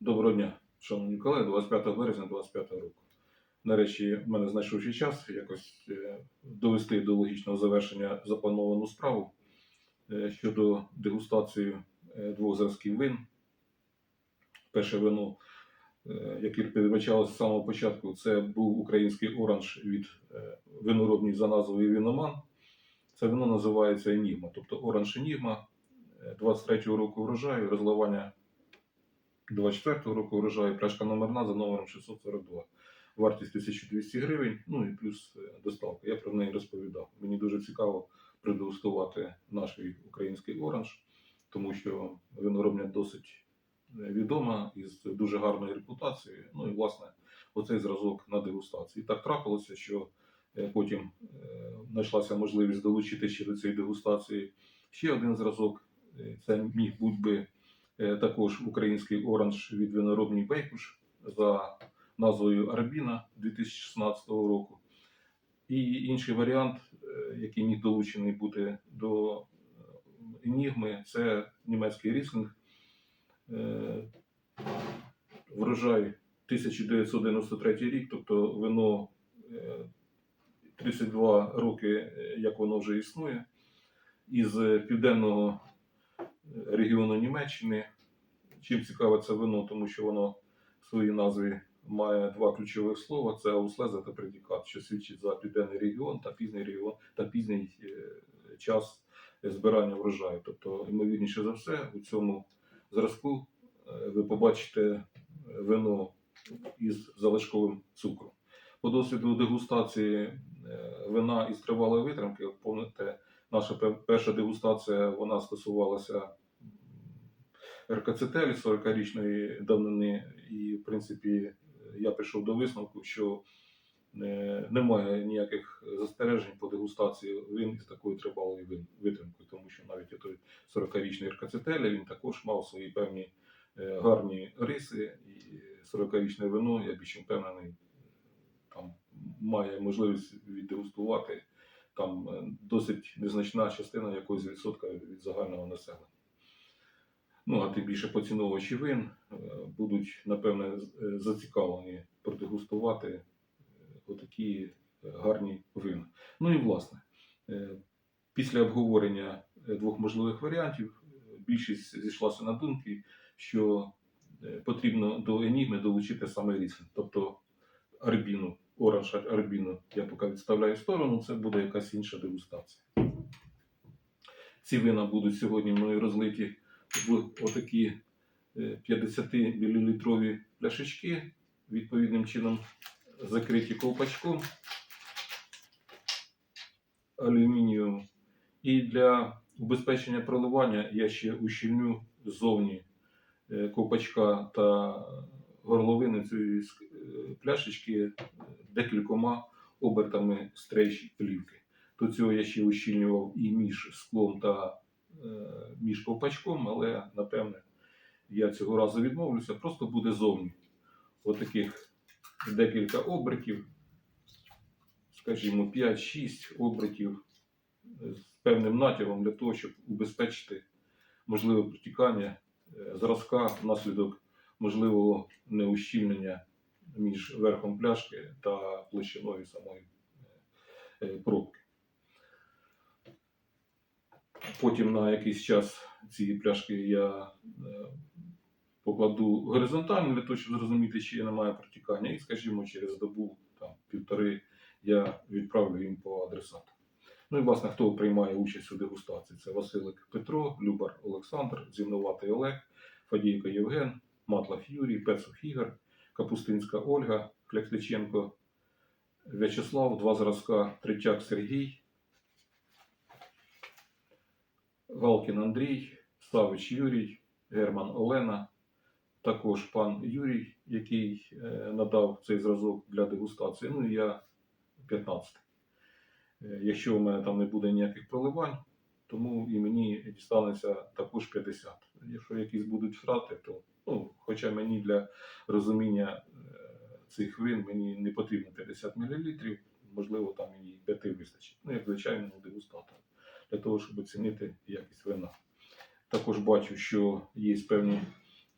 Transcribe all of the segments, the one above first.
Доброго дня, шановні колеги, 25 березня 25 року. Нарешті в мене знайшовши час якось е, довести до логічного завершення заплановану справу е, щодо дегустації е, двох зразків вин. Перше вино, яке передбачалося з самого початку, це був український оранж від виноробній за назвою Віноман. Це вино називається Енігма, тобто оранж Енігма 23-го року врожаю, розливання 24-го року врожаю, пляшка номерна за номером 642. Вартість 1200 гривень, ну і плюс е, доставка. Я про неї розповідав. Мені дуже цікаво продегустувати наш український оранж, тому що виноробня досить е, відома із дуже гарною репутацією. Ну і власне оцей зразок на дегустації. Так трапилося, що е, потім знайшлася можливість долучити ще до цієї дегустації ще один зразок. Це міг бути би також український оранж від виноробній Бейкуш за назвою Арбіна 2016 року. І інший варіант, е, який міг долучений бути до е, Енігми, це німецький ріслінг. Е, Врожай 1993 рік, тобто вино е, 32 роки, як воно вже існує, із південного регіону Німеччини. Чим цікаве це вино, тому що воно в своїй назві має два ключових слова: це ауслеза та предікат, що свідчить за південний регіон та пізній регіон та пізній е, час збирання врожаю. Тобто, ймовірніше за все, у цьому зразку е, ви побачите вино із залишковим цукром. По досвіду дегустації е, вина із тривалої витримки, помните, наша перша дегустація вона стосувалася РКЦТ 40-річної давнини, і в принципі я прийшов до висновку, що е, немає ніяких застережень по дегустації. Вин із такою тривалою витримкою, тому що навіть той 40-річний РКЦТ він також мав свої певні е, гарні риси, і 40-річне вино, я більш впевнений, там має можливість віддегустувати. Там е, досить незначна частина якогось відсотка від загального населення. Ну, а тим більше поціновувачі вин е, будуть, напевне, е, зацікавлені продегустувати е, отакі гарні вина. Ну і власне, після обговорення двох можливих варіантів, більшість зійшлася на думки, що потрібно до енігми долучити саме ріслінг, тобто арбіну, оранж арбіну я поки відставляю в сторону, це буде якась інша дегустація. Ці вина будуть сьогодні мною розлиті в отакі е, 50 мл пляшечки, відповідним чином закриті ковпачком алюмінієвим. І для убезпечення проливання я ще ущільню ззовні е, ковпачка та горловини цієї е, пляшечки е, декількома обертами стрейч плівки. До цього я ще ущільнював і між склом та е, між ковпачком, але напевне я цього разу відмовлюся. Просто буде зовні. Отаких декілька обертів, скажімо, 5-6 обертів з певним натягом для того, щоб убезпечити можливе протікання е, зразка внаслідок можливого неущільнення між верхом пляшки та площиною самої е, е, пробки. Потім на якийсь час ці пляшки я е, покладу горизонтально для того, щоб зрозуміти, чи немає протікання, і, скажімо, через добу там, півтори я відправлю їм по адресату. Ну і власне, хто приймає участь у дегустації? Це Василик Петро, Любар Олександр, Зімноватий Олег, Фадійко Євген, Матлав Юрій, Пецов Ігор, Капустинська Ольга, Клякличенко, В'ячеслав, два зразка, Третяк Сергій, Галкін Андрій, Савич Юрій, Герман Олена, також пан Юрій, який е, надав цей зразок для дегустації. Ну і я 15. Е, Якщо у мене там не буде ніяких проливань, тому і мені дістанеться також 50. Якщо якісь будуть втрати, то ну, хоча мені для розуміння е, цих вин мені не потрібно 50 мл, можливо, там і 5 вистачить. Ну, як звичайному дегустатору, для того, щоб оцінити якість вина. Також бачу, що є певні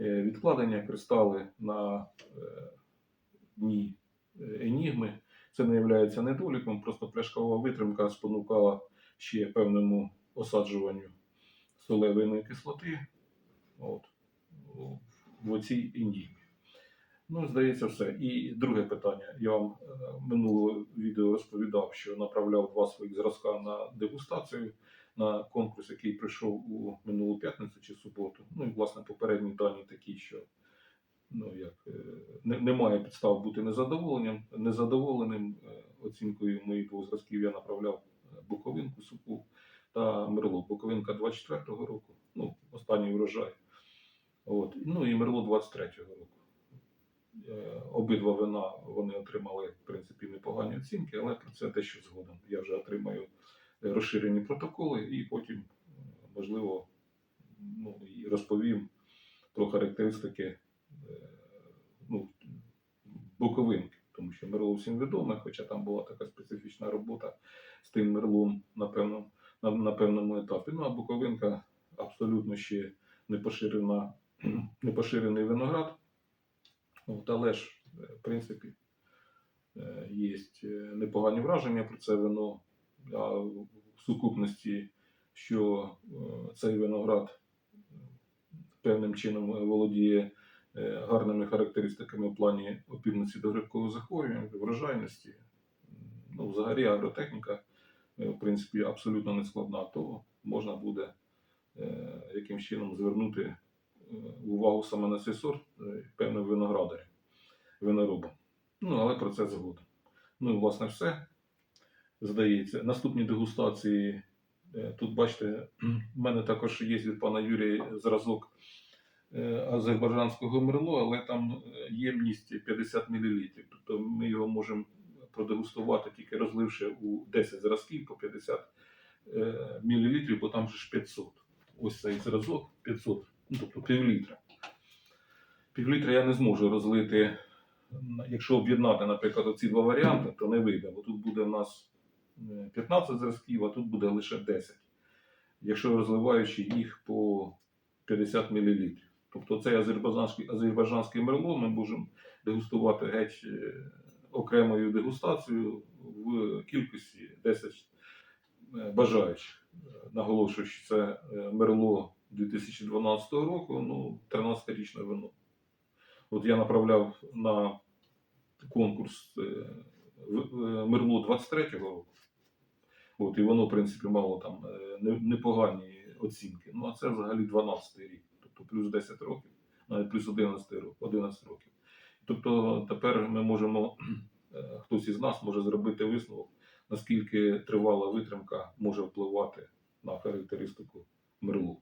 е, відкладення, кристали на е, дні е, енігми. Це не є недоліком, просто пляшкова витримка спонукала ще певному осаджуванню солевиної кислоти от, в оцій енігмі. Ну, здається, все. І друге питання. Я вам е, минулого відео розповідав, що направляв два своїх зразка на дегустацію на конкурс, який прийшов у минулу п'ятницю чи суботу. Ну і власне попередні дані такі, що ну як е, не, немає підстав бути незадоволеним е, оцінкою моїх двох зразків. Я направляв е, Буковинку супу та Мерло. Буковинка 24-го року, ну останній врожай. От. Ну і Мерло 23-го року. Е, Обидва вина вони отримали в принципі непогані оцінки, але про це дещо згодом. Я вже отримаю е, розширені протоколи і потім, можливо, ну, і розповім про характеристики е, ну, боковинки, тому що мерло всім відоме, хоча там була така специфічна робота з тим мерлом на певному, на, на певному етапі. Ну а боковинка абсолютно ще не поширена, не поширений виноград. От, але ж, е, в принципі, е, є непогані враження про це вино. А в сукупності, що е, цей виноград е, певним чином володіє е, гарними характеристиками в плані опірності до грибкових захворювань, врожайності. Ну, взагалі агротехніка, е, в принципі, абсолютно не складна, то можна буде е, якимсь чином звернути е, увагу саме на цей сорт е, певним виноградарям, виноробам. Ну, але про це згодом. Ну і власне все. Здається, наступні дегустації. е, Тут бачите, в мене також є від пана Юрія зразок е, азербайджанського мерло, але там е, ємність 50 мл. Тобто ми його можемо продегустувати тільки розливши у 10 зразків по 50 мл, бо там же ж 500. Ось цей зразок 500, ну, тобто пів літра. Пів літра я не зможу розлити. Якщо об'єднати, наприклад, оці два варіанти, то не вийде, бо тут буде в нас е, 15 зразків, а тут буде лише 10. Якщо розливаючи їх по 50 мл. Тобто цей азербайджанський, азербайджанський мерло ми можемо дегустувати геть е, окремою дегустацією в кількості 10 е, бажаючих. Е, Наголошую, що це е, мерло 2012 року, ну, 13-річне вино. От я направляв на конкурс е, е, Мерло 23-го року. От, і воно, в принципі, мало там е, непогані оцінки. Ну, а це взагалі 12 рік, тобто плюс 10 років, навіть плюс 11 років. 11 років. Тобто тепер ми можемо, хтось із нас може зробити висновок, наскільки тривала витримка може впливати на характеристику мерлу.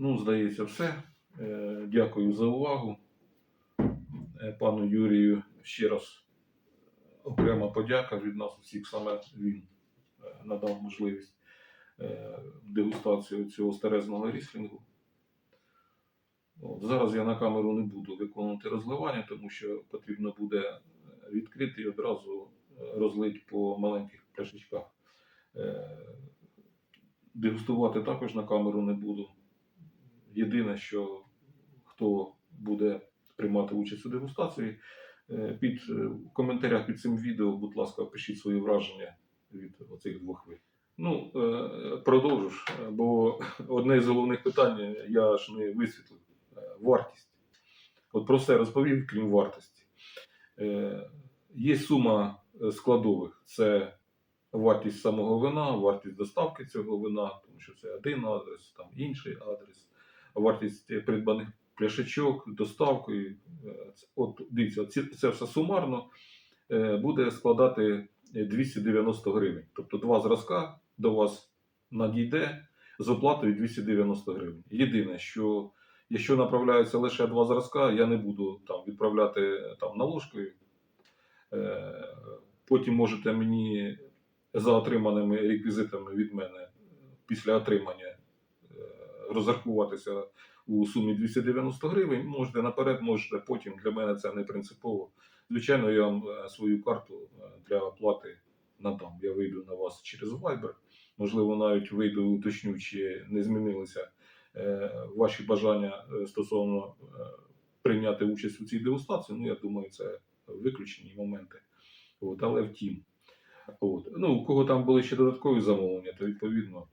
Ну, здається, все. Е, Дякую за увагу. Е, Пану Юрію ще раз окрема подяка від нас усіх. Саме він е, надав можливість е, дегустацію цього старезного ріслінгу. От, зараз я на камеру не буду виконувати розливання, тому що потрібно буде е, відкрити і одразу е, розлити по маленьких пляшечках. Е, Дегустувати також на камеру не буду. Єдине, що хто буде приймати участь у дегустації, е, під е, в коментарях під цим відео, будь ласка, пишіть свої враження від оцих двох видів. Ну, е, продовжу бо одне з головних питань я ж не висвітлив вартість. От про все розповів, крім вартості. Є сума складових: це вартість самого вина, вартість доставки цього вина, тому що це один адрес, там інший адрес, вартість придбаних пляшечок, доставкою. Е, От дивіться, це все сумарно е, буде складати е, 290 гривень. Тобто два зразка до вас надійде з оплатою 290 гривень. Єдине, що якщо направляються лише два зразка, я не буду там відправляти е, там наложкою. Потім можете мені за отриманими реквізитами від мене після отримання розрахуватися у сумі 290 гривень. Можете наперед, можете потім. Для мене це не принципово. Звичайно, я вам е, свою карту е, для оплати надам. Я вийду на вас через Viber. Можливо, навіть вийду, уточню, чи не змінилися е, ваші бажання стосовно прийняти участь у цій дегустації. Ну, я думаю, це виключені моменти. От, але втім. От. Ну, у кого там були ще додаткові замовлення, то відповідно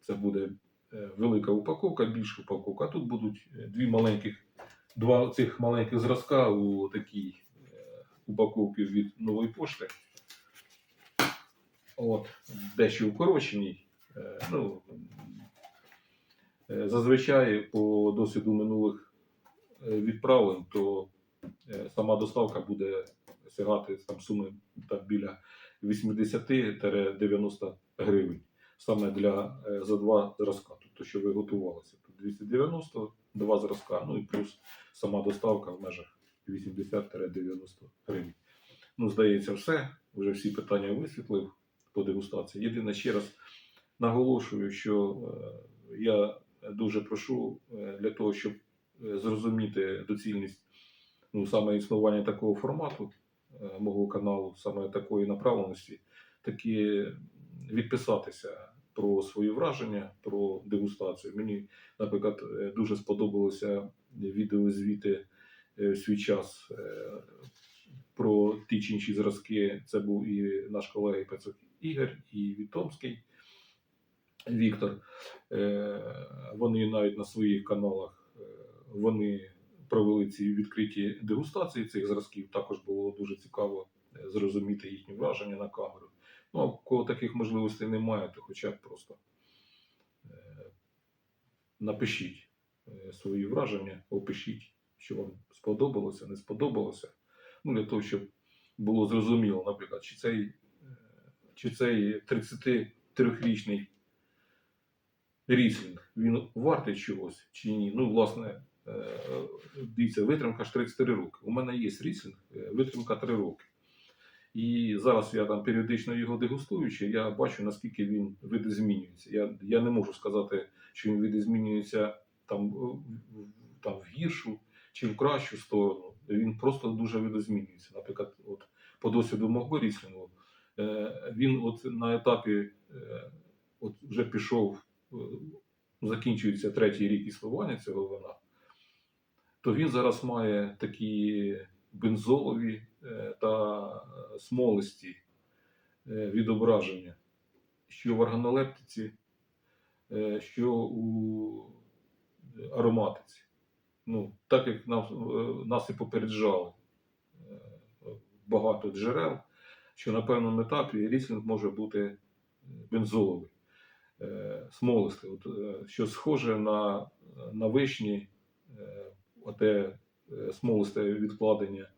це буде велика упаковка, більша упаковка. А тут будуть е, дві маленьких, два цих маленьких зразка у такій е, упаковці від нової пошти. От, дещо укороченій. Е, Ну, е, зазвичай по досвіду минулих е, відправлень, то е, сама доставка буде сягати там суми там, біля 80-90 гривень саме для е, за два зразка, тобто що ви готувалися. Тут 290 два зразка, ну і плюс сама доставка в межах 80-90 гривень. Ну, здається, все. Вже всі питання висвітлив по дегустації. Єдине ще раз наголошую, що е, я дуже прошу е, для того, щоб е, зрозуміти доцільність ну, саме існування такого формату мого каналу, саме такої направленості, таки відписатися про свої враження про дегустацію. Мені, наприклад, е, дуже сподобалося відеозвіти е, в свій час е, про ті чи інші зразки. Це був і наш колега Пецок Ігор, і Вітомський Віктор. Вони навіть на своїх каналах вони провели ці відкриті дегустації цих зразків. Також було дуже цікаво зрозуміти їхні враження на камеру. Ну, кого таких можливостей немає, то хоча б просто е, напишіть е, свої враження, опишіть, що вам сподобалося, не сподобалося. Ну, для того, щоб було зрозуміло, наприклад, чи цей, е, чи цей 33-річний ріслінг, він вартий чогось чи ні. Ну, власне, дивіться, витримка ж 33 роки. У мене є ріслінг, витримка 3 роки. І зараз я там періодично його дегустуючи, я бачу, наскільки він видозмінюється. Я, я не можу сказати, що він видозмінюється там, в- там в гіршу чи в кращу сторону. Він просто дуже видозмінюється. Наприклад, от по досвіду мого ріслінгу, е, він от на етапі е, от вже пішов, е, закінчується третій рік існування цього вина, то він зараз має такі бензолові е, та е, смолисті е, відображення, що в органолептиці, що у ароматиці. Ну, так як нам, е, нас і попереджали багато джерел, що на певному етапі ріслінг може бути бензоловий, смолистий, що схоже на, на вишні, оте смолисте відкладення,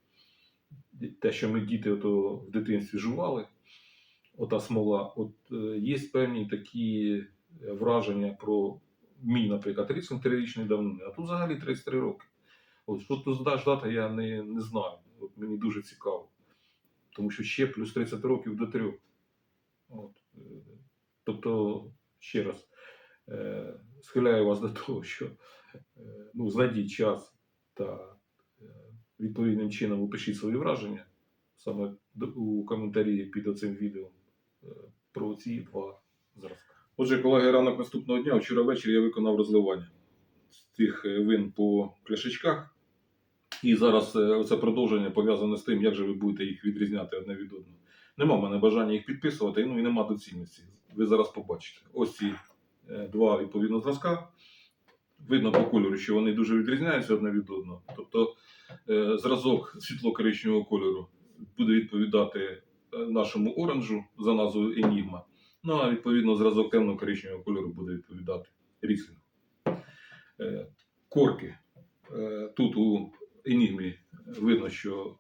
те, що ми діти ото в дитинстві жували, ота смола, от е, є певні такі е, враження про мій, наприклад, ріслинг трирічної давнини, а тут взагалі 33 роки. От що тут ждати, я не, не знаю. От мені дуже цікаво. Тому що ще плюс 30 років до трьох. От. е, Тобто, ще раз, е, схиляю вас до того, що е, ну, знайдіть час та е, відповідним чином опишіть свої враження саме у коментарі під цим відео е, про ці два зразки. Отже, колеги, ранок наступного дня, вчора ввечері я виконав розливання з цих е, вин по пляшечках. І зараз е, це продовження пов'язане з тим, як же ви будете їх відрізняти одне від одного. Нема в мене бажання їх підписувати, ну і нема доцільності. Ви зараз побачите. Ось ці два відповідно зразка. Видно по кольору, що вони дуже відрізняються одне від одного. Тобто зразок світло-коричневого кольору буде відповідати е, нашому оранжу за назвою Енігма. Ну а відповідно зразок темно-коричневого кольору буде відповідати ріслінгу. Е, Корки. Е, Тут у Енігмі видно, що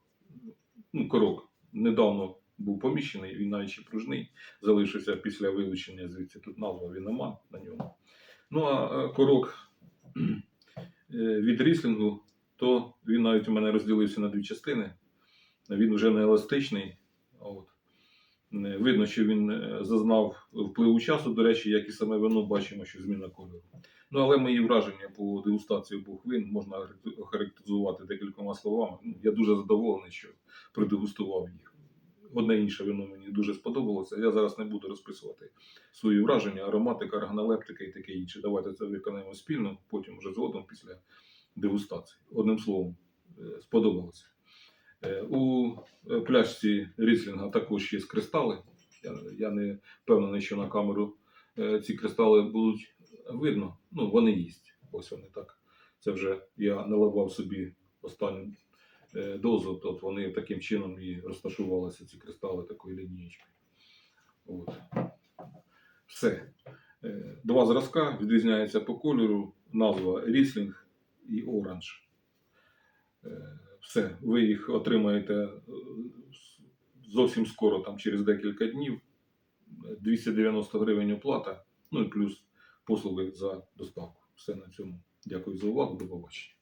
ну, корок недавно був поміщений, він навіть ще пружний, залишився після вилучення звідси. Тут назва Віноман на ньому. Ну а е, корок е, від ріслінгу, то він навіть у мене розділився на дві частини. Він вже не еластичний. От. Видно, що він е, зазнав впливу часу. До речі, як і саме вино, бачимо, що зміна кольору. Ну, але мої враження по дегустації обох вин можна охарактеризувати декількома словами. Ну, Я дуже задоволений, що продегустував їх. Одне інше вино мені дуже сподобалося. Я зараз не буду розписувати свої враження, ароматика, органолептика і таке інше. Давайте це виконаємо спільно, потім вже згодом після дегустації. Одним словом, е, сподобалося. Е, У е, пляшці ріслінга також є кристали. Я, не впевнений, що на камеру ці кристали будуть видно. Ну, вони є. Ось вони так. Це вже я наливав собі останню дозу, то от вони таким чином і розташувалися, ці кристали такої лінієчки. От. Все. Два зразка відрізняються по кольору, назва Ріслінг і Оранж. Е, Все, ви їх отримаєте е, зовсім скоро, там через декілька днів. 290 гривень оплата, ну і плюс послуги за доставку. Все на цьому. Дякую за увагу, до побачення.